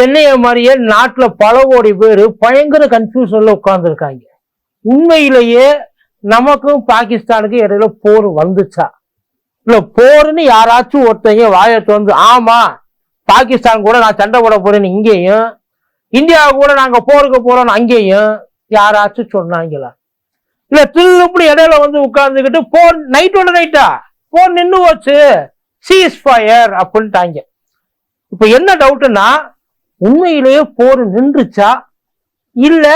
என்னைய மாதிரியே நாட்டில் பல கோடி பேர் பயங்கர கன்ஃபியூஷனில் உட்கார்ந்துருக்காங்க. உண்மையிலேயே நமக்கும் பாகிஸ்தானுக்கும் இடையில போர் வந்துச்சா? இல்லை போர்னு யாராச்சும் ஒருத்தங்க வாயை வந்து ஆமாம் பாகிஸ்தான் கூட நான் சண்டை போட போறேன்னு இங்கேயும் இந்தியா கூட நாங்கள் போருக்கு போறோம்னு அங்கேயும் யாராச்சும் சொன்னாங்களா? இல்லை திருப்பி இடையில வந்து உட்கார்ந்துக்கிட்டு போர் நைட்டோட நைட்டா போர் நின்று போச்சு சீஸ் ஃபயர் அப்படின்ட்டாங்க. இப்போ என்ன டவுட்டுன்னா உண்மையிலேயே போர் நின்றுச்சா? இல்ல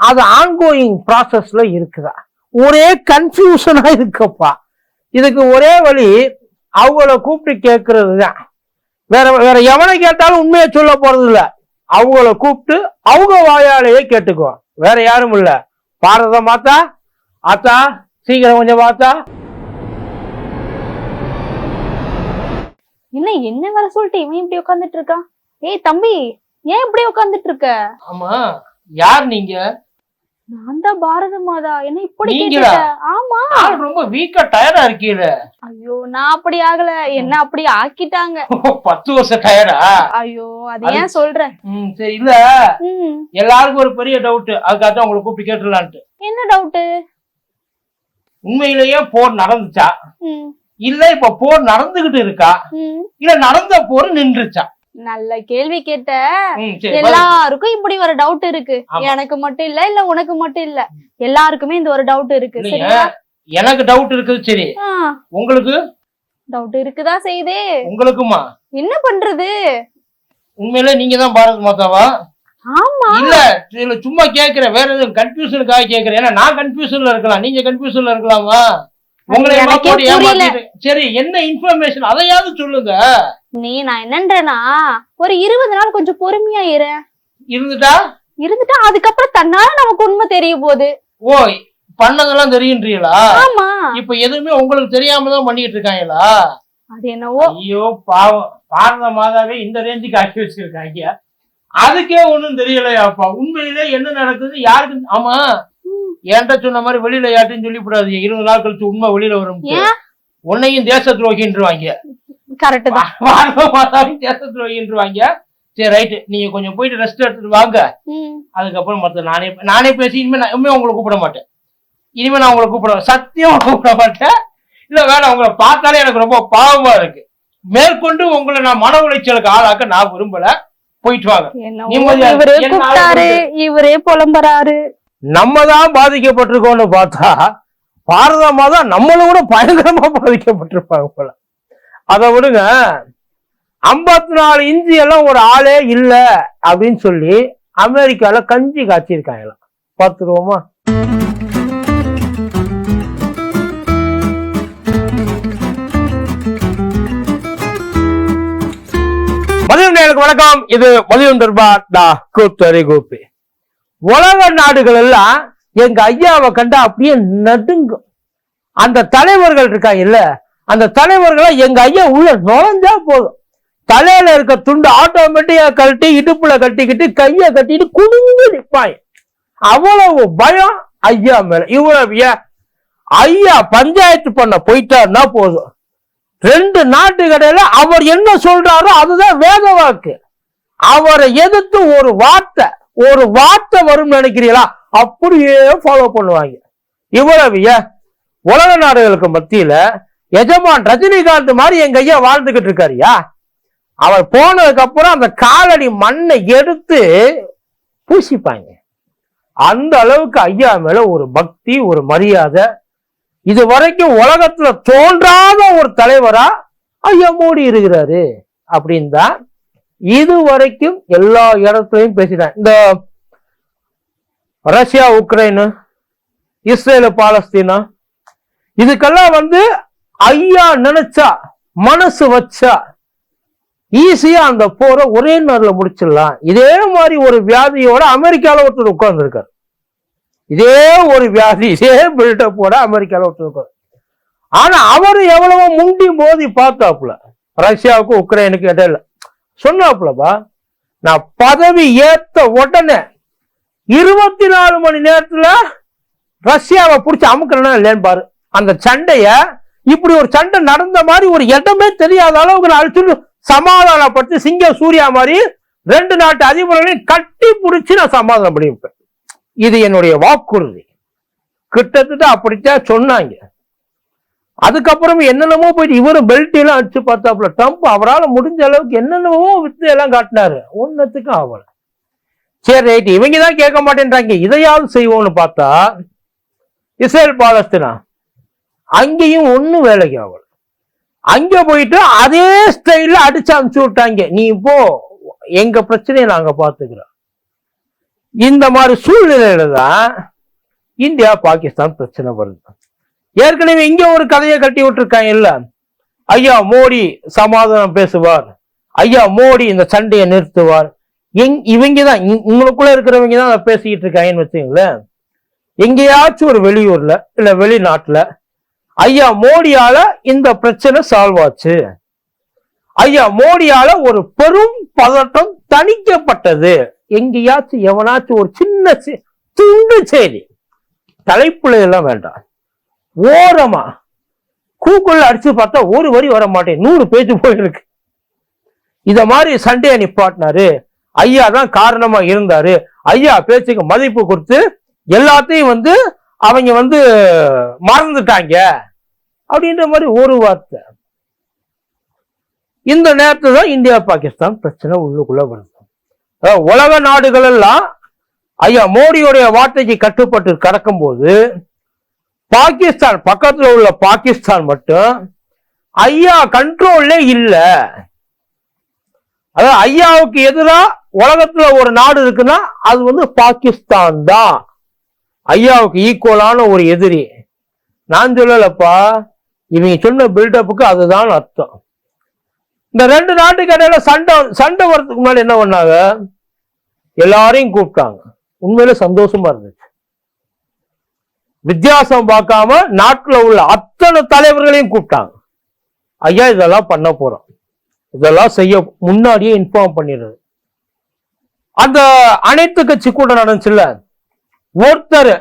அது ஆன்கோயிங் ப்ராசஸ்ல இருக்குதா? ஒரே கன்ஃபியூஷனா இருக்கப்பா. இதுக்கு ஒரே வழி அவங்கள கூப்பிட்டு கேட்கறது தான் வேற வேற எவனை கேட்டாலும் உண்மையை சொல்ல போறது இல்ல அவங்கள கூப்பிட்டு அவங்க வாயாலேயே கேட்டுக்குவோம் வேற யாரும் இல்ல. பாரத மாத்தா ஆத்தா சீக்கிரம் கொஞ்சம் பார்த்தா என்ன என்ன வேலை சொல்லிட்டு இவன் இப்படி உட்காந்துட்டு இருக்கான்? ஏய் தம்பி ஏன் இப்படி உட்கார்ந்துட்டு இருக்க ஆமா யார் நீங்க? நான் தான் பாரத மாதா. என்ன இப்படி நீங்களா? கேட்டுட்ட? ஆமா. ஆள் ரொம்ப வீக்கா டயர்டா இருக்கீல ஐயோ நான் அப்படி ஆகல. என்ன அப்படி ஆக்கிட்டாங்க? பத்து வருஷம் டயர்டா ஐயோ அது ஏன் சொல்ற? ம் சரி இல்ல. ம். எல்லாருக்கும் ஒரு பெரிய டவுட் அதுக்காக தான் உங்களை கூப்பிட்டு கேட்டுலான்ட்டு என்ன டவுட்டு உண்மையிலேயே போர் நடந்துச்சா? ம். இல்ல இப்ப போர் நடந்துகிட்டு இருக்கா? ம். இல்ல நடந்த போர் நின்றுச்சா? நல்ல கேள்வி கேட்ட எல்லாருக்கும் இப்படி ஒரு டவுட் இருக்கு. எனக்கு மட்டும் இல்ல இல்ல உனக்கு மட்டும் இல்ல. எல்லாருக்குமே இந்த ஒரு டவுட் இருக்கு. சரியா எனக்கு டவுட் இருக்குது சரி. உங்களுக்கு? டவுட் இருக்குதா செய்தே? உங்களுக்குமா? என்ன பண்றது? உண்மையிலே நீங்க தான் பாரத் மாதாவா ஆமா. இல்ல இல்ல சும்மா கேக்குறேன் வேற எதுவும் கன்ஃபியூஷனுக்காக கேக்குறேன் ஏன்னா நான் கன்ஃபியூஷன்ல இருக்கலாம். நீங்க கன்ஃபியூஷன்ல இருக்கலாமா? உங்களை சரி என்ன இன்ஃபர்மேஷன் அதையாவது சொல்லுங்க. நீ நான் என்னன்றேன்னா ஒரு இருபது நாள் கொஞ்சம் பொறுமையா இரு. இருந்துட்டா? இருந்துட்டா அதுக்கப்புறம் தன்னால நமக்கு உண்மை தெரிய போகுது. ஓ பண்ணதெல்லாம் தெரியுன்றீங்களா? ஆமா. இப்ப எதுவுமே உங்களுக்கு தெரியாம தான் பண்ணிட்டு இருக்காங்களா? அது என்னவோ. ஐயோ பாவம் பாரத மாதாவே இந்த ரேஞ்சுக்கு ஆக்கி வச்சிருக்காங்க. அதுக்கே ஒண்ணும் தெரியலையாப்பா. உண்மையிலே என்ன நடக்குது? யாருக்கு ஆமா. என்கிட்ட சொன்ன மாதிரி வெளியில யார்ட்டையும் சொல்லிவிடாதீங்க. இருபது நாள் கழிச்சு உண்மை வெளியில வரும்? உன்னையும் தேச துரோகின்றுவாங்க கரெக்ட் தான். தேச துரோகின்றுவாங்க சரி ரைட்டு நீங்க கொஞ்சம் போயிட்டு ரெஸ்ட் எடுத்துட்டு வாங்க. அதுக்கப்புறம் மத்த நானே நானே பேசி இனிமே நான் இனிமே உங்களை கூப்பிட மாட்டேன். இனிமே நான் உங்களை கூப்பிட சத்தியம் கூப்பிட மாட்டேன். இல்ல வேணாம் உங்களை பார்த்தாலே எனக்கு ரொம்ப பாவமா இருக்கு. மேற்கொண்டு உங்களை நான் மன உளைச்சலுக்கு ஆளாக்க நான் விரும்பல. போயிட்டு வாங்க. இவரே புலம்புறாரு. நம்ம தான் பாதிக்கப்பட்டிருக்கோம்னு பார்த்தா பாரத மாதா நம்மள விட பயங்கரமா பாதிக்கப்பட்டிருப்பாங்க போல. அதை விடுங்க. ஐம்பத்தி நாலு இஞ்சி எல்லாம் ஒரு ஆளே இல்ல அப்படின்னு சொல்லி அமெரிக்கால கஞ்சி காய்ச்சிருக்காங்களாம். பார்த்துருவோமா? மதியம் நேருக்கு வணக்கம். இது மதியம் தர்பார் டா கூத்தரி கோபி உலக நாடுகள் எல்லாம் எங்க ஐயாவை கண்டா அப்படியே நடுங்கும். அந்த தலைவர்கள் இருக்காங்க இல்ல அந்த தலைவர்களை எங்க ஐயா உள்ள நுழைஞ்சா போதும். தலையில இருக்க துண்டு ஆட்டோமேட்டிக்கா கழட்டி இடுப்புல கட்டிக்கிட்டு கைய கட்டிட்டு குனிஞ்சு நிப்பாங்க அவ்வளவு பயம் ஐயா மேல. இவ்வளவு ஐயா பஞ்சாயத்து பண்ண போயிட்டாருன்னா போதும். ரெண்டு நாட்டு கடையில அவர் என்ன சொல்றாரோ அதுதான் வேத வாக்கு. அவரை எதிர்த்து ஒரு வார்த்தை ஒரு வார்த்தை வரும் நினைக்கிறீங்களா? அப்படியே ஃபாலோ பண்ணுவாங்க. இவ்வளவு உலக நாடுகளுக்கு மத்தியில எஜமான் ரஜினிகாந்த் மாதிரி எங்க ஐயா வாழ்ந்துகிட்டு இருக்காருயா அவர் போனதுக்கு அப்புறம் அந்த காலடி மண்ணை எடுத்து பூசிப்பாங்க. அந்த அளவுக்கு ஐயா மேல ஒரு பக்தி ஒரு மரியாதை. இது வரைக்கும் உலகத்துல தோன்றாத ஒரு தலைவரா ஐயா மோடி இருக்கிறாரு. அப்படின்னு தான் இது வரைக்கும் எல்லா இடத்துலையும் பேசிட்டாங்க இந்த ரஷ்யா உக்ரைனு இஸ்ரேலு பாலஸ்தீனா இதுக்கெல்லாம் வந்து ஐயா நினைச்சா மனசு வச்சா ஈஸியா அந்த போரை ஒரே நாள்ல முடிச்சிடலாம். இதே மாதிரி ஒரு வியாதியோட அமெரிக்கால ஒருத்தர் உட்கார்ந்துருக்காரு. இதே ஒரு வியாதி இதே பில்டப்போட அமெரிக்கால ஒருத்தர் உட்கார். ஆனா அவர் எவ்வளவோ முண்டி மோதி பார்த்தாப்புல. ரஷ்யாவுக்கும் உக்ரைனுக்கும் இடையில. சொன்னாப்புலப்பா நான் பதவி ஏத்த உடனே இருபத்தி நாலு மணி நேரத்துல ரஷ்யாவை பிடிச்சி அமுக்கிறனா இல்லைன்னு பாரு. அந்த சண்டைய இப்படி ஒரு சண்டை நடந்த மாதிரி ஒரு இடமே தெரியாத அளவுக்கு நான் சமாதானப்படுத்தி சிங்க சூர்யா மாதிரி ரெண்டு நாட்டு அதிபர்களையும் கட்டி பிடிச்சி நான் சமாதானம் பண்ணிப்பேன் இது என்னுடைய வாக்குறுதி. கிட்டத்தட்ட அப்படித்தான் சொன்னாங்க. அதுக்கப்புறம் என்னென்னமோ போயிட்டு இவரும் பெல்ட் எல்லாம் அடிச்சு பார்த்தாப்புல ட்ரம்ப் அவரால் முடிஞ்ச அளவுக்கு என்னென்னமோ வித்து எல்லாம் காட்டினாரு. ஒன்னத்துக்கும் ஆகல. சரி ரைட். இவங்க தான் கேட்க மாட்டேன்றாங்க. இதையாவது செய்வோம்னு பார்த்தா இஸ்ரேல் பாலஸ்தீனா? அங்கேயும் ஒன்றும் வேலைக்கு ஆகல. அங்க போயிட்டு அதே ஸ்டைலில் அடிச்சு அனுப்பிச்சு விட்டாங்க. நீ இப்போ எங்க பிரச்சனையை நாங்க பாத்துக்கிறோம் இந்த மாதிரி சூழ்நிலையில தான் இந்தியா பாகிஸ்தான் பிரச்சனை வருது. ஏற்கனவே இங்க ஒரு கதையை கட்டி விட்டுருக்காங்க இல்ல? ஐயா மோடி சமாதானம் பேசுவார். ஐயா மோடி இந்த சண்டையை நிறுத்துவார். எங் இவங்க தான் உங்களுக்குள்ள இருக்கிறவங்க தான் அதை பேசிக்கிட்டு இருக்காங்கன்னு வச்சுங்களேன் எங்கேயாச்சும் ஒரு வெளியூர்ல இல்ல வெளிநாட்டுல ஐயா மோடியால இந்த பிரச்சனை சால்வ் ஆச்சு. ஐயா மோடியால ஒரு பெரும் பதட்டம் தணிக்கப்பட்டது. எங்கேயாச்சும் எவனாச்சும் ஒரு சின்ன சி- துண்டு செய்தி. தலைப்புல எல்லாம் வேண்டாம். ஓரமா கூகுள்ல அடிச்சு பார்த்தா ஒரு வரி வர மாட்டேன். நூறு பேஜ் போயிருக்கு. இத மாதிரி சண்டையை நிப்பாட்டினாரு ஐயா தான் காரணமா இருந்தாரு. ஐயா பேச்சுக்கு மதிப்பு கொடுத்து எல்லாத்தையும் வந்து அவங்க வந்து மறந்துட்டாங்க அப்படின்ற மாதிரி ஒரு வார்த்தை. இந்த நேரத்தில் தான் இந்தியா பாகிஸ்தான் பிரச்சனை உள்ளுக்குள்ள வருது. உலக நாடுகள் எல்லாம் ஐயா மோடியுடைய வார்த்தைக்கு கட்டுப்பட்டு கடக்கும்போது பாகிஸ்தான் பக்கத்தில் உள்ள பாகிஸ்தான் மட்டும் ஐயா கண்ட்ரோல்லே இல்லை. அதாவது ஐயாவுக்கு எதிராக உலகத்துல ஒரு நாடு இருக்குன்னா அது வந்து பாகிஸ்தான் தான். ஐயாவுக்கு ஈக்குவலான ஒரு எதிரி. நான் சொல்லலப்பா இவங்க சொன்ன பில்டப்புக்கு அதுதான் அர்த்தம். இந்த ரெண்டு நாட்டுக்கு இடையில சண்டை சண்டை வர்றதுக்கு முன்னாடி என்ன பண்ணாங்க? எல்லாரையும் கூப்பிட்டாங்க. உண்மையில சந்தோஷமா இருந்துச்சு. வித்தியாசம் பார்க்காம நாட்டில் உள்ள அத்தனை தலைவர்களையும் கூப்பிட்டாங்க. ஐயா இதெல்லாம் பண்ண போறோம். இதெல்லாம் செய்ய முன்னாடியே இன்ஃபார்ம் பண்ணிடுறது. அந்த அனைத்து கட்சி கூட்டம் நடந்துச்சுல்ல? ஒருத்தர்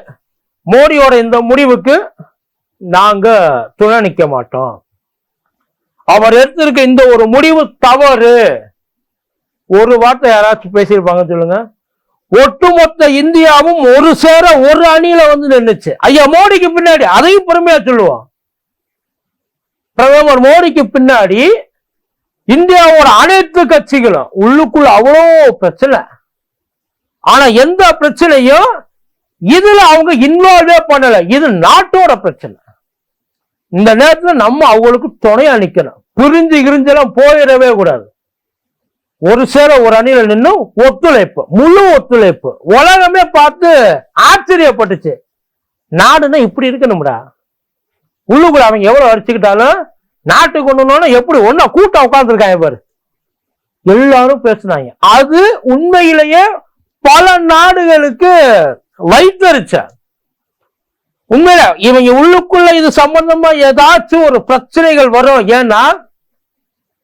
மோடியோட இந்த முடிவுக்கு நாங்க துணை நிக்க மாட்டோம். அவர் எடுத்திருக்க இந்த ஒரு முடிவு தவறு. ஒரு வார்த்தை யாராச்சும் பேசியிருப்பாங்க சொல்லுங்க. ஒட்டுமொத்த இந்தியாவும் ஒரு சேர ஒரு அணியில வந்து நின்றுச்சு ஐயா மோடிக்கு பின்னாடி அதையும் பெருமையா சொல்லுவோம். பிரதமர் மோடிக்கு பின்னாடி இந்தியாவோட அனைத்து கட்சிகளும் உள்ளுக்குள்ள அவ்வளோ பிரச்சனை. ஆனா எந்த பிரச்சனையும் இதுல அவங்க இன்வால்வே பண்ணல. இது நாட்டோட பிரச்சனை. இந்த நேரத்துல நம்ம அவங்களுக்கு துணையா நிக்கணும். பிரிஞ்சு கிரிஞ்செல்லாம் போயிடவே கூடாது. ஒரு சேர ஒரு அணியில நின்று ஒத்துழைப்பு முழு ஒத்துழைப்பு. உலகமே பார்த்து ஆச்சரியப்பட்டுச்சு. நாடுன்னா இப்படி இருக்கணும்டா. உள்ளுக்குள்ள அவங்க எவ்வளவு அடிச்சுக்கிட்டாலும் நாட்டுக்கு ஒண்ணுனோன்னா எப்படி ஒன்னா கூட்டம் உட்கார்ந்துருக்காங்க பாரு. எல்லாரும் பேசுனாங்க. அது உண்மையிலேயே பல நாடுகளுக்கு வைத்தறிச்ச. உண்மையில இவங்க உள்ளுக்குள்ள இது சம்பந்தமா ஏதாச்சும் ஒரு பிரச்சனைகள் வரும். ஏன்னா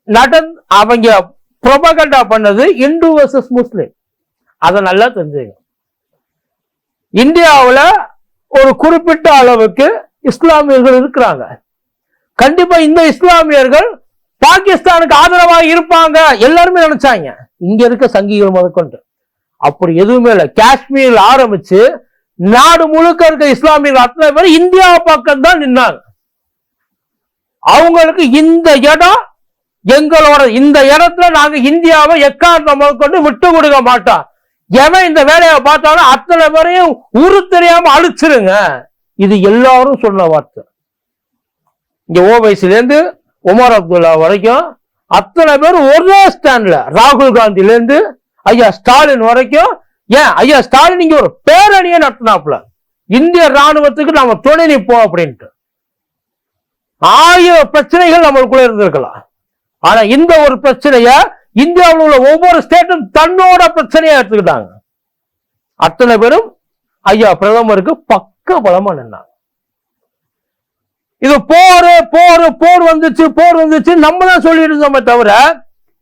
நடன் அவங்க புரபகண்டா பண்ணது இந்து வர்சஸ் முஸ்லிம். அதை நல்லா தெரிஞ்சுங்க. இந்தியாவுல ஒரு குறிப்பிட்ட அளவுக்கு இஸ்லாமியர்கள் இருக்கிறாங்க. கண்டிப்பா இந்த இஸ்லாமியர்கள் பாகிஸ்தானுக்கு ஆதரவாக இருப்பாங்க. எல்லாருமே நினைச்சாங்க. இங்க இருக்க சங்கிகள் முதற்கொண்டு. அப்படி எதுவுமே இல்லை. காஷ்மீரில் ஆரம்பிச்சு நாடு முழுக்க இருக்க இஸ்லாமியர்கள் அத்தனை பேர் இந்தியா பக்கம் தான் நின்னாங்க. அவங்களுக்கு இந்த இடம் எங்களோட இந்த இடத்துல நாங்க இந்தியாவை எக்காரணம் கொண்டு விட்டு கொடுக்க மாட்டோம். எவன் இந்த வேலையை பார்த்தாலும் அத்தனை பேரையும் உரு தெரியாம அழிச்சிருங்க. இது எல்லாரும் சொன்ன வார்த்தை. இங்க ஓவைசில இருந்து உமர் அப்துல்லா வரைக்கும் அத்தனை பேர் ஒரே ஸ்டாண்ட்ல ராகுல் காந்திலேருந்து ஐயா ஸ்டாலின் வரைக்கும் ஏன் ஐயா ஸ்டாலின் இங்க ஒரு பேரணியை நடத்தினாப்புல. இந்திய ராணுவத்துக்கு நாம துணை நிற்போம் அப்படின்ட்டு. ஆயிரம் பிரச்சனைகள் நம்மளுக்குள்ள இருந்திருக்கலாம். ஆனா இந்த ஒரு பிரச்சனைய இந்தியாவில் உள்ள ஒவ்வொரு ஸ்டேட்டும் தன்னோட பிரச்சனையா எடுத்துக்கிட்டாங்க. அத்தனை பேரும் ஐயா பிரதமருக்கு பக்க பலமா நின்னாங்க. இது போர் போர் போர் வந்துச்சு போர் வந்துச்சு நம்ம தான் சொல்லிட்டு இருந்தோமே தவிர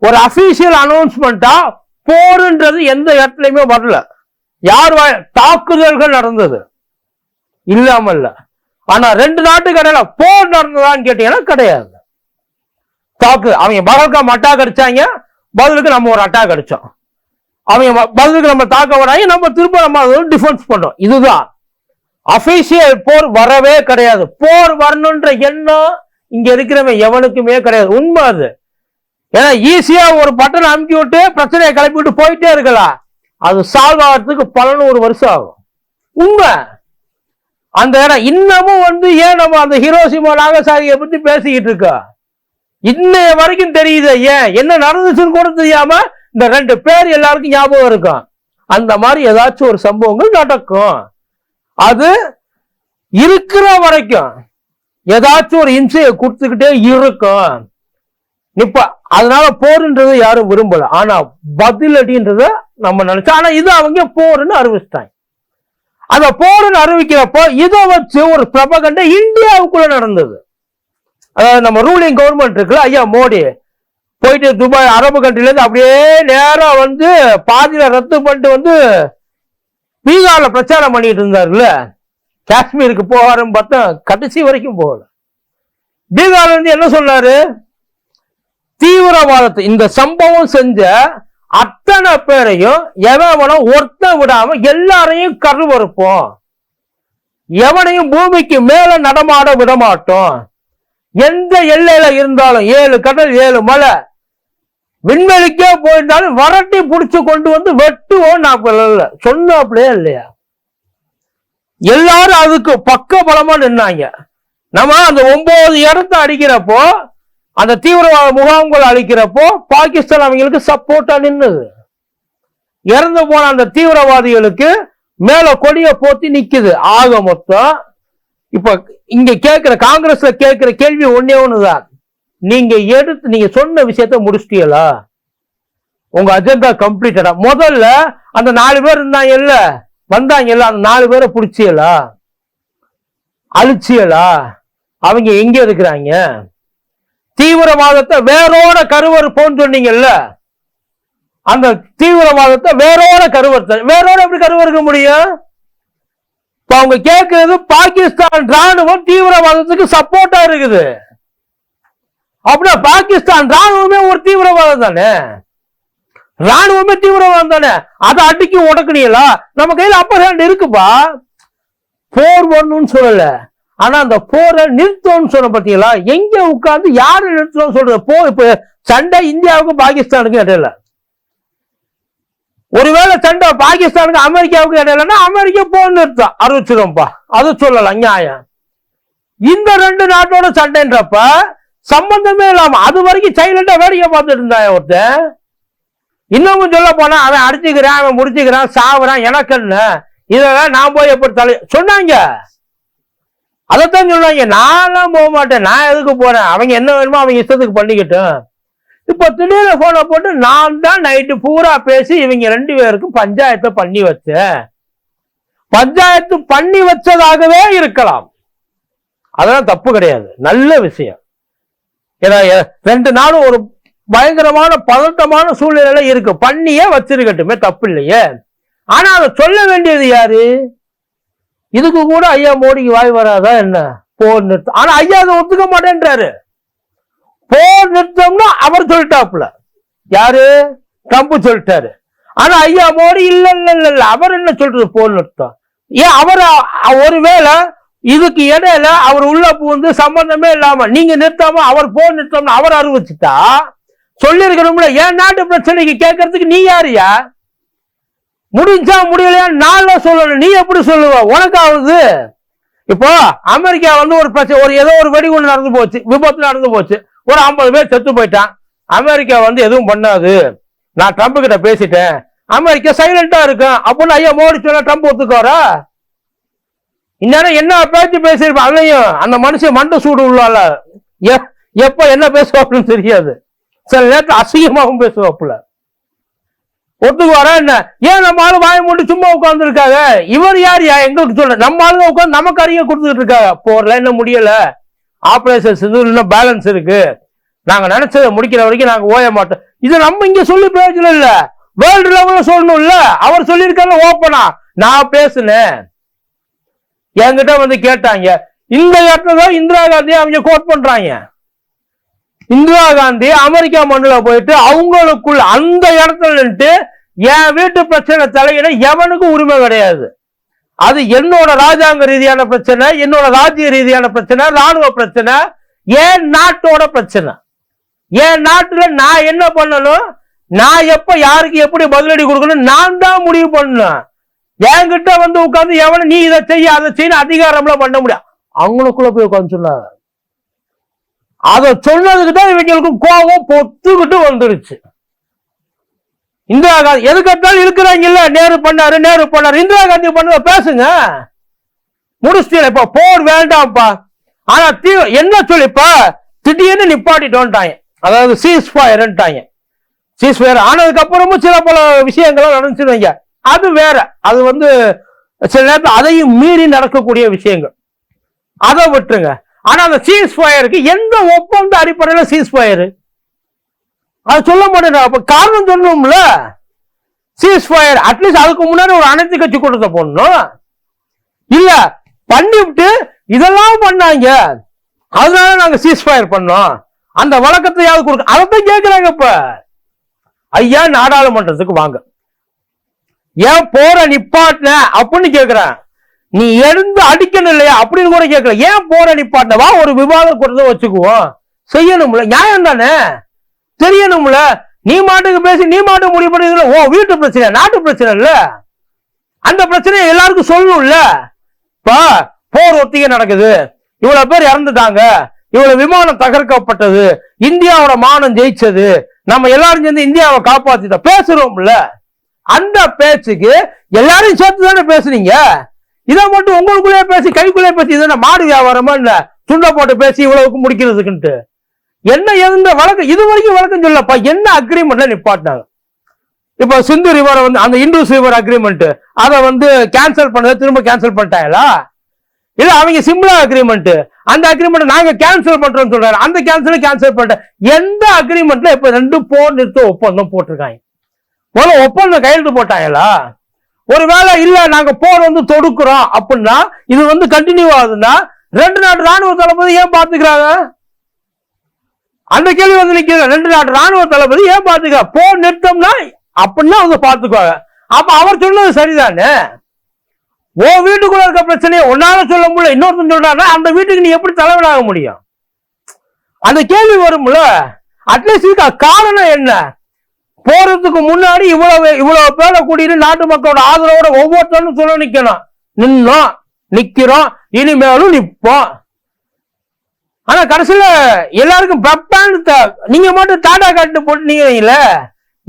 ஒரு அபிஷியல் அனௌன்ஸ்மெண்டா போருன்றது எந்த இடத்துலையுமே வரல. யார் தாக்குதல்கள் நடந்தது? இல்லாமல் ஆனா ரெண்டு நாட்டுக்கு இடையில போர் நடந்ததான்னு கேட்டீங்கன்னா கிடையாது. தாக்கு அவங்க பகல்காம் அட்டாக் அடிச்சாங்க பதிலுக்கு நம்ம ஒரு அட்டாக் அடிச்சோம். அவங்க பதிலுக்கு நம்ம தாக்க வராங்க நம்ம திரும்ப நம்ம டிஃபென்ஸ் பண்றோம். இதுதான். அபிஷியல் போர் வரவே கிடையாது. போர் வரணுன்ற எண்ணம் இங்க இருக்கிறவன் எவனுக்குமே கிடையாது. உண்மை அது. ஏன்னா ஈஸியா ஒரு பட்டன் அமுக்கி விட்டு பிரச்சனையை கிளப்பி விட்டு போயிட்டே இருக்கலாம். அது சால்வ் ஆகிறதுக்கு பதினோரு வருஷம் ஆகும். உண்மை. அந்த இடம் இன்னமும் வந்து ஏன் நம்ம அந்த ஹிரோசிமா நாகசாரியை பத்தி பேசிக்கிட்டு இருக்கோம்? இன்னைய வரைக்கும் தெரியுது ஏன்? என்ன நடந்துச்சுன்னு கூட தெரியாம இந்த ரெண்டு பேர் எல்லாருக்கும் ஞாபகம் இருக்கும். அந்த மாதிரி ஏதாச்சும் ஒரு சம்பவங்கள் நடக்கும். அது இருக்கிற வரைக்கும் ஏதாச்சும் ஒரு இம்சையை கொடுத்துக்கிட்டே இருக்கும். இப்போ அதனால போருன்றது யாரும் விரும்பல. ஆனா பதிலடின்றத நம்ம நினைச்சோம். ஆனா இது அவங்க போருன்னு அறிவிச்சிட்டாங்க. அந்த போருன்னு அறிவிக்கிறப்போ இதை வச்சு ஒரு பிரபகண்ட இந்தியாவுக்குள்ள நடந்தது. அதாவது நம்ம ரூலிங் கவர்மெண்ட் இருக்குல்ல ஐயா மோடி. போயிட்டு துபாய் அரபு கண்ட்ரில இருந்து அப்படியே நேராக வந்து பாதியில ரத்து பண்ணிட்டு வந்து பீகார்ல பிரச்சாரம் பண்ணிட்டு இருந்தாருல்ல. காஷ்மீருக்கு போகாருன்னு பார்த்தா கடைசி வரைக்கும் போகல. பீகார்ல இருந்து என்ன சொன்னாரு? தீவிரவாதத்தை இந்த சம்பவம் செஞ்ச அத்தனை பேரையும் எவனும் ஒருத்த விடாம எல்லாரையும் கருவறுப்போம் எவனையும் பூமிக்கு மேல நடமாட விட மாட்டோம். எந்த எல்லையில இருந்தாலும் ஏழு கடல் ஏழு மலை விண்வெளிக்கே போயிருந்தாலும் வரட்டி புடிச்சு கொண்டு வந்து வெட்டுவோம் நான் சொன்ன அப்படியே இல்லையா? எல்லாரும் அதுக்கு பக்க பலமா நின்னாங்க. நம்ம அந்த ஒன்பது இடத்த அடிக்கிறப்போ அந்த தீவிரவாத முகாம்கள் அழிக்கிறப்போ பாகிஸ்தான் அவங்களுக்கு சப்போர்ட்டா நின்னுது. இறந்து போன அந்த தீவிரவாதிகளுக்கு மேல கொடிய போத்தி நிக்குது. ஆக மொத்தம் இப்ப இங்க கேட்கிற காங்கிரஸ்ல கேட்கிற கேள்வி ஒன்னே ஒண்ணுதான். நீங்க எடுத்து நீங்க சொன்ன விஷயத்த முடிச்சிட்டீங்களா உங்க அஜெண்டா கம்ப்ளீட்டடா முதல்ல அந்த நாலு பேர் இருந்தாங்கல்ல வந்தாங்கல்ல அந்த நாலு பேரை பிடிச்சியலா? அழிச்சியலா? அவங்க எங்க இருக்கிறாங்க? தீவிரவாதத்தை வேரோட போன்னு சொன்னீங்கல்ல? அந்த தீவிரவாதத்தை வேரோட கருவர் வேரோட எப்படி கருவறுக்க முடியும்? இப்ப அவங்க கேட்கறது பாகிஸ்தான் ராணுவம் தீவிரவாதத்துக்கு சப்போர்ட்டா இருக்குது. அப்படின்னா பாகிஸ்தான் ராணுவமே ஒரு தீவிரவாதம் தானே? ராணுவமே தீவிரவாதம் தானே? அதை அடிக்கி உடக்குனீங்களா நம்ம கையில அப்பர் ஹேண்ட் இருக்குப்பா. போர் ஒன்னுன்னு சொல்லல. ஆனா அந்த போரை நிறுத்தணும்னு சொன்ன பாத்தீங்களா எங்க உட்கார்ந்து யாரு நிறுத்தணும் சொல்றது? போ இப்ப சண்டை இந்தியாவுக்கும் பாகிஸ்தானுக்கும் இடையில. ஒருவேளை சண்டை பாகிஸ்தானுக்கு அமெரிக்காவுக்கு இடையிலன்னா அமெரிக்கா போர் நிறுத்தம் அறிவிச்சிடும்பா அது சொல்லலாம் நியாயம் இந்த ரெண்டு நாட்டோட சண்டைன்றப்ப சம்பந்தமே இல்லாம அது வரைக்கும் சைலண்டா வேடிக்கை பார்த்துட்டு இருந்தான் ஒருத்தன்? இன்னமும் சொல்ல போனா அவன் அடிச்சுக்கிறான் அவன் முடிச்சுக்கிறான் சாவுறான் எனக்கு என்ன? இதெல்லாம் நான் போய் எப்படி தலை சொன்னாங்க. அதைத்தான் சொல்லுவாங்க நான்லாம் போக மாட்டேன் நான் எதுக்கு போறேன்? அவங்க என்ன வேணுமோ அவங்க இஷ்டத்துக்கு பண்ணிக்கிட்டோம். இப்போ திடீர்னு போனை போட்டு நான் தான் நைட்டு பூரா பேசி இவங்க ரெண்டு பேருக்கும் பஞ்சாயத்தை பண்ணி வச்சேன். பஞ்சாயத்து பண்ணி வச்சதாகவே இருக்கலாம். அதெல்லாம் தப்பு கிடையாது. நல்ல விஷயம். ஏன்னா ரெண்டு நாளும் ஒரு பயங்கரமான பதட்டமான சூழ்நிலை இருக்கு. பண்ணியே வச்சிருக்கட்டுமே தப்பு இல்லையே. ஆனா அதை சொல்ல வேண்டியது யாரு? இதுக்கு கூட ஐயா மோடிக்கு வாய் வராதா என்ன? போர் நிறுத்தம். ஆனா ஐயா அதை ஒத்துக்க மாட்டேன்றாரு. போர் நிறுத்தம்னா அவர் சொல்லிட்டாப்புல. யாரு? ட்ரம்ப் சொல்லிட்டாரு. ஆனா ஐயா மோடி இல்ல இல்ல இல்ல இல்ல. அவர் என்ன சொல்றது போர் நிறுத்தம்? ஏன் அவர் ஒருவேளை இதுக்கு இடையில அவர் உள்ள பூந்து சம்பந்தமே இல்லாம நீங்க நிறுத்தாம அவர் போர் நிறுத்தம்னு அவர் அறிவிச்சுட்டா சொல்லியிருக்கணும்ல. ஏன் நாட்டு பிரச்சனைக்கு கேட்கறதுக்கு நீ யாருயா முடிஞ்சா முடியலையா? நான் சொல்லணும். நீ எப்படி சொல்லுவ? உனக்காவது. இப்போ அமெரிக்கா வந்து ஒரு பிரச்சனை ஒரு ஏதோ ஒரு வெடிகுண்டு நடந்து போச்சு. விபத்து நடந்து போச்சு. ஒரு ஐம்பது பேர் செத்து போயிட்டான். அமெரிக்கா வந்து எதுவும் பண்ணாது. நான் ட்ரம்ப் கிட்ட பேசிட்டேன். அமெரிக்கா சைலண்டா இருக்கும் அப்படின்னு ஐயா மோடி சொன்னா ட்ரம்ப் ஒத்துக்கோரா இந்நேரம் என்ன பேச்சு பேசியிருப்பான் அதையும் அந்த மனுஷன் மண்டை சூடு உள்ளால. எ- எப்ப என்ன பேசுவாப்புன்னு தெரியாது. சில நேரத்தில் அசிங்கமாகவும் பேசுவாப்புல. ஒத்துக்கு வர என்ன? ஏன் நம்ம ஆளு வாய மூடி சும்மா உட்கார்ந்துருக்காங்க? இவர் யார் யா? எங்களுக்கு சொல்ல நம்ம ஆளுங்க உட்காந்து நமக்கு அறிய கொடுத்துட்டு இருக்காங்க. போர்ல என்ன முடியல. ஆப்ரேஷன் இது இன்னும் பேலன்ஸ் இருக்கு. நாங்க நினைச்சதை முடிக்கிற வரைக்கும் நாங்க ஓய மாட்டோம். இது நம்ம இங்க சொல்லி பிரயோஜனம் இல்ல. வேர்ல்டு லெவல்ல சொல்லணும் இல்ல அவர் சொல்லியிருக்காரு ஓப்பனா நான் பேசுனேன். என்கிட்ட வந்து கேட்டாங்க. இந்த இடத்துல தான் இந்திரா காந்தி அவங்க கோட் பண்றாங்க. இந்திரா காந்தி அமெரிக்கா மண்ணில் போயிட்டு அவங்களுக்குள் அந்த இடத்துல நின்று என் வீட்டு பிரச்சனை தலையிட எவனுக்கும் உரிமை கிடையாது. அது என்னோட ராஜாங்க ரீதியான பிரச்சனை என்னோட ராஜ்ய ரீதியான பிரச்சனை ராணுவ பிரச்சனை என் நாட்டோட பிரச்சனை. என் நாட்டுல நான் என்ன பண்ணணும்? நான் எப்ப யாருக்கு எப்படி பதிலடி கொடுக்கணும்? நான் தான் முடிவு பண்ணணும். என்கிட்ட வந்து உட்காந்து எவனை நீ இதை செய்ய அதை செய்ய அதிகாரம்லாம் பண்ண முடியாது. அவங்களுக்குள்ள போய் உட்காந்து சொன்னாங்க. அதை சொன்னதுக்கு தான் இவங்களுக்கு கோபம் பொத்துக்கிட்டு வந்துருச்சு. இந்திரா காந்தி எதுக்கு இருக்கிறாங்க இல்ல நேரு பண்ணாரு நேரு பண்ணாரு. இந்திரா காந்தி பண்ணுங்க பேசுங்க. முடிச்சிட்டீங்க இப்ப? போர் வேண்டாம்ப்பா. ஆனா தீ என்ன சொல்லிப்பா? திடீர்னு நிப்பாட்டிட்டோன்ட்டாங்க. அதாவது சீஸ் ஃபயர்ன்ட்டாங்க சீஸ் ஃபயர் ஆனதுக்கு அப்புறமும் சில பல விஷயங்கள்லாம் நடந்துச்சுருவீங்க அது வேற. அது வந்து சில நேரத்தில் அதையும் மீறி நடக்கக்கூடிய விஷயங்கள். அதை விட்டுருங்க. ஆனா அந்த சீஸ் ஃபயருக்கு எந்த ஒப்பந்த அடிப்படையில சீஸ் ஃபயர் அது சொல்ல மாட்டேன் அப்ப காரணம் சொல்லணும்ல? சீஸ் ஃபயர் அட்லீஸ்ட் அதுக்கு முன்னாடி ஒரு அனைத்து கட்சி கூட்டத்தை போடணும். இல்ல பண்ணிவிட்டு இதெல்லாம் பண்ணாங்க. அதனால நாங்க சீஸ் ஃபயர் பண்ணோம். அந்த வழக்கத்தையாவது கொடுக்க அதைத்தான் கேட்கிறாங்க இப்ப. ஐயா நாடாளுமன்றத்துக்கு வாங்க. ஏன் போற நிப்பாட்டின? அப்படின்னு கேக்குறேன். நீ எழுந்து அடிக்கணும் இல்லையா? அப்படின்னு கூட கேட்கல. ஏன் போற நிப்பாட்டின வா ஒரு விவாதம் கொடுத்த வச்சுக்குவோம். செய்யணும்ல. நியாயம் தானே? தெரியணும்ல. நீ மாட்டுக்கு பேசி நீ மாட்டுக்கு முடிவு பண்ணி ஓ வீட்டு பிரச்சனை நாட்டு பிரச்சனை இல்ல. அந்த பிரச்சனையை எல்லாருக்கும் சொல்லணும்ல. இப்போ போர் ஒத்திகை நடக்குது. இவ்வளவு பேர் இறந்துட்டாங்க. இவ்வளவு விமானம் தகர்க்கப்பட்டது. இந்தியாவோட மானம் ஜெயிச்சது. நம்ம எல்லாரும் சேர்ந்து இந்தியாவை காப்பாத்திட்டோம். பேசுறோம்ல. அந்த பேச்சுக்கு எல்லாரையும் சேர்த்து தானே பேசுனீங்க? இதை மட்டும் உங்களுக்குள்ளே பேசி கைக்குள்ளே பேசி இதுனா மாடு வியாபாரமா இல்ல? துண்டை போட்டு பேசி இவ்வளவுக்கு முடிக்கிறதுக்குன்ட்டு. என்ன எந்த வழக்கு? இது வரைக்கும் வழக்கம் சொல்லப்பா என்ன அக்ரிமெண்ட்ல நிப்பாட்டினாங்க? இப்ப சிந்து ரிவரை வந்து அந்த இண்டூஸ் ரிவர் அக்ரிமெண்ட் அதை வந்து கேன்சல் பண்ணதை திரும்ப கேன்சல் பண்ணிட்டாங்களா? இல்ல அவங்க சிம்லா அக்ரிமெண்ட் அந்த அக்ரிமெண்ட் நாங்க கேன்சல் பண்றோம்னு சொல்றாரு அந்த கேன்சல் கேன்சல் பண்ணிட்டேன் எந்த அக்ரிமெண்ட்ல இப்ப ரெண்டு போர் நிறுத்த ஒப்பந்தம் போட்டிருக்காங்க? முதல்ல ஒப்பந்தம் கையெழுத்து போட்டாங்களா? ஒருவேளை இல்ல நாங்க போர் வந்து தொடுக்கிறோம் அப்படின்னா இது வந்து கண்டினியூ ஆகுதுன்னா ரெண்டு நாட்டு ராணுவ தளபதி ஏன் பாத்துக்கிறாங்க அந்த கேள்வி வந்து நிக்கிறது ரெண்டு நாட்டு ராணுவ தளபதி ஏன் பாத்துக்க போர் நிறுத்தம்னா அப்படின்னா அவங்க பாத்துக்குவாங்க அப்ப அவர் சொன்னது சரிதானே? ஓ வீட்டுக்குள்ள இருக்க பிரச்சனையை ஒன்னால சொல்ல முடியல இன்னொருத்தன் சொல்றாருன்னா அந்த வீட்டுக்கு நீ எப்படி தலைவனாக முடியும்? அந்த கேள்வி வரும்ல அட்லீஸ்ட் இதுக்கு காரணம் என்ன? போறதுக்கு முன்னாடி இவ்வளவு இவ்வளவு பேரை கூட்டிட்டு நாட்டு மக்களோட ஆதரவோட ஒவ்வொருத்தரும் சொல்ல நிக்கணும். நின்னோம் நிக்கிறோம் இனிமேலும் நிப்போம். ஆனா கடைசியில எல்லாருக்கும் பிரப்பான்னு நீங்க மட்டும் டாடா காட்டு போட்டு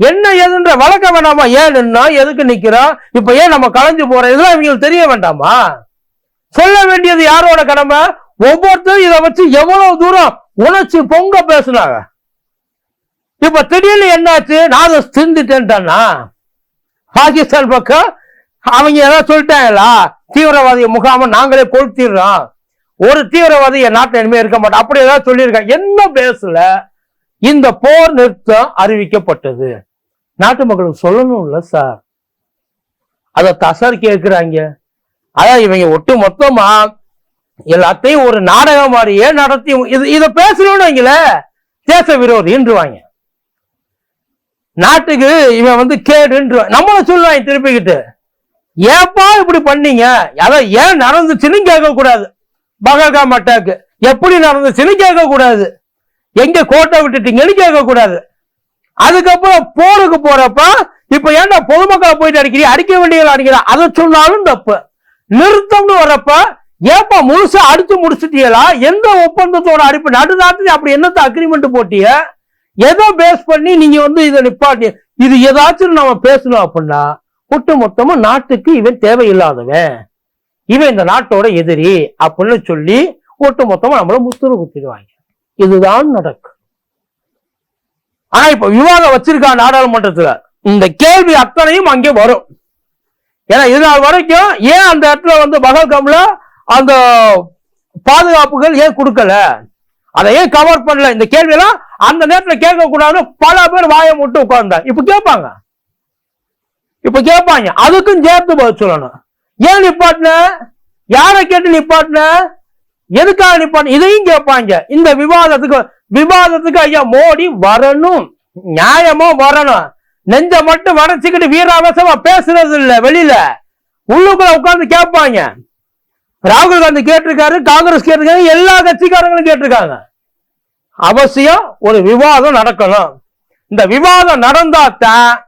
என்ன ஏதுன்ற வழக்க வேண்டாமா ஏன் நின்னோம் எதுக்கு நிக்கிறோம்? இப்ப ஏன் நம்ம கலைஞ்சு போறோம்? இதெல்லாம் இவங்களுக்கு தெரிய வேண்டாமா? சொல்ல வேண்டியது யாரோட கடமை? ஒவ்வொருத்தரும் இதை வச்சு எவ்வளவு தூரம் உணர்ச்சி பொங்க பேசுனாங்க. இப்ப திடீர்னு என்னாச்சு? நான் அதை பாகிஸ்தான் பக்கம் அவங்க ஏதாவது சொல்லிட்டாங்களா? தீவிரவாதிய முகாம நாங்களே கொளுத்திடுறோம். ஒரு தீவிரவாதி என் நாட்டில் இனிமே இருக்க மாட்டோம் அப்படி ஏதாவது சொல்லியிருக்காங்க என்ன பேஸ்ல இந்த போர் நிறுத்தம் அறிவிக்கப்பட்டது. நாட்டு மக்களுக்கு சொல்லணும்ல சார். அதை தசர் கேட்கிறாங்க. அதான் இவங்க ஒட்டு மொத்தமா எல்லாத்தையும் ஒரு நாடகம் மாதிரியே நடத்தி இது இதை பேசணும்னு வைங்களேன். தேச விரோதின்றுவாங்க நாட்டுக்கு இவன் வந்து கேடுன்ற நம்மளை சொல்லுவான் திருப்பிக்கிட்டு. ஏப்பா இப்படி பண்ணீங்க? அதான் ஏன் நடந்துச்சுன்னு கேட்க கூடாது பகல்காம் அட்டாக்கு எப்படி நடந்துச்சுன்னு கேட்க கூடாது எங்க கோட்டை விட்டுட்டீங்கன்னு கேட்க கூடாது அதுக்கப்புறம் போருக்கு போறப்ப இப்ப ஏன்டா பொதுமக்களை போயிட்டு அடிக்கிறீ? அடிக்க வேண்டியதை அடிக்கிறா? அதை சொன்னாலும் தப்பு. நிறுத்தம்னு வர்றப்ப ஏப்பா முழுசா அடிச்சு முடிச்சிட்டீங்களா எந்த ஒப்பந்தத்தோட அடிப்பு? நடுநாட்டுல அப்படி என்னத்த அக்ரிமெண்ட் போட்டிய? எதை பேஸ் பண்ணி நீங்க வந்து இதை நிப்பாட்டி இது ஏதாச்சும் நம்ம பேசணும் அப்படின்னா ஒட்டு மொத்தமா நாட்டுக்கு இவன் தேவையில்லாதவன். இவன் இந்த நாட்டோட எதிரி அப்படின்னு சொல்லி ஒட்டு மொத்தமா நம்மள முத்துரு குத்திடுவாங்க. இதுதான் நடக்கும் ஆனா இப்ப விவாதம் வச்சிருக்கா நாடாளுமன்றத்துல. இந்த கேள்வி அத்தனையும் அங்கே வரும். ஏன்னா இது நாள் வரைக்கும் ஏன் அந்த இடத்துல வந்து பகல்காம்ல அந்த பாதுகாப்புகள் ஏன் கொடுக்கல? அதை ஏன் கவர் பண்ணல? இந்த கேள்வி எல்லாம் அந்த நேரத்தில் கேட்க கூடாதுன்னு பல பேர் வாயை முட்டு உட்கார்ந்தாங்க இப்ப கேட்பாங்க. இப்ப கேட்பாங்க. அதுக்கும் சேர்த்து பதில் சொல்லணும். ஏன் நிப்பாட்டின? யாரை கேட்டு நிப்பாட்டின? எதுக்காக நிப்பாட்டின? இதையும் கேட்பாங்க. இந்த விவாதத்துக்கு விவாதத்துக்கு ஐயா மோடி வரணும். நியாயமா வரணும். நெஞ்ச மட்டும் வடைச்சுக்கிட்டு வீராவசமா பேசுறது இல்ல வெளியில. உள்ளுக்குள்ள உட்கார்ந்து கேட்பாங்க. ராகுல் காந்தி கேட்டிருக்காரு காங்கிரஸ் கேட்டிருக்காங்க எல்லா கட்சிக்காரங்களும் கேட்டிருக்காங்க. அவசியம் ஒரு விவாதம் நடக்கணும். இந்த விவாதம் நடந்தாதான்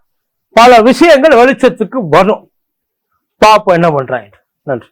பல விஷயங்கள் வெளிச்சத்துக்கு வரும். பாப்போம் என்ன பண்றாங்க. நன்றி.